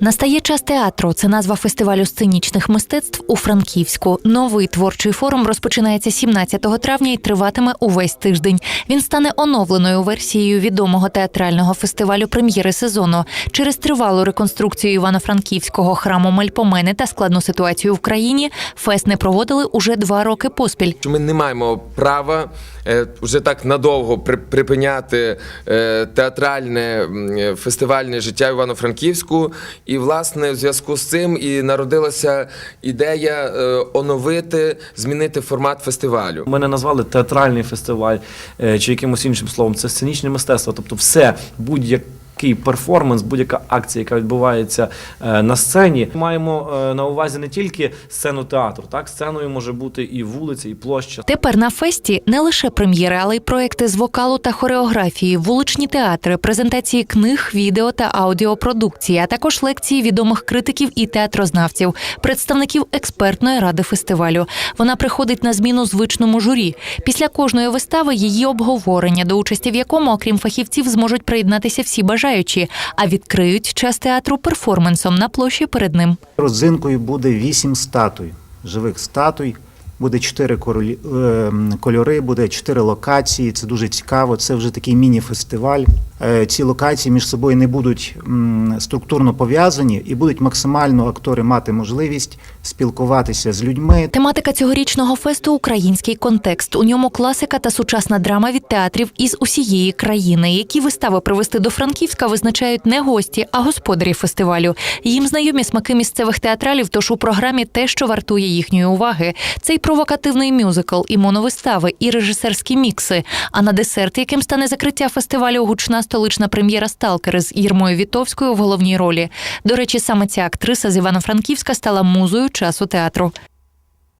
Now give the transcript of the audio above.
Настає час театру. Це назва фестивалю сценічних мистецтв у Франківську. Новий творчий форум розпочинається 17 травня і триватиме увесь тиждень. Він стане оновленою версією відомого театрального фестивалю прем'єри сезону. Через тривалу реконструкцію Івано-Франківського храму Мельпомени та складну ситуацію в країні фест не проводили уже два роки поспіль. ми не маємо права е, вже так надовго припиняти е, театральне е, фестивальне життя Івано-Франківську. І, власне, в зв'язку з цим і народилася ідея е, оновити, змінити формат фестивалю. Ми не назвали театральний фестиваль е, чи якимось іншим словом. Це сценічне мистецтво. Тобто, все будь-який перформанс, будь-яка акція, яка відбувається е, на сцені. Маємо е, на увазі не тільки сцену театру, так сценою може бути і вулиця, і площа. Тепер на фесті не лише прем'єри, але й проекти з вокалу та хореографії, вуличні театри, презентації книг, відео та аудіопродукції, а також лекції відомих критиків і театрознавців, представників експертної ради фестивалю. Вона приходить на зміну звичному журі. Після кожної вистави її обговорення, до участі в якому, окрім фахівців, зможуть приєднатися всі бажаючі, а відкриють час театру перформансом на площі перед ним. Родзинкою буде вісім статуй, живих статуй. Буде чотири королі- е, кольори, буде чотири локації. Це дуже цікаво. Це вже такий міні-фестиваль. Е, Ці локації між собою не будуть структурно пов'язані і будуть максимально актори мати можливість спілкуватися з людьми, Тематика цьогорічного фесту український контекст. У ньому класика та сучасна драма від театрів із усієї країни. Які вистави привезти до Франківська визначають не гості, а господарі фестивалю. Їм знайомі смаки місцевих театралів, тож у програмі те, що вартує їхньої уваги. Це й провокативний мюзикл, і моновистави, і режисерські мікси. А на десерт, яким стане закриття фестивалю, гучна столична прем'єра Сталкери з Єрмою Вітовською в головній ролі. До речі, саме ця актриса з Івано-Франківська стала музою часу театру.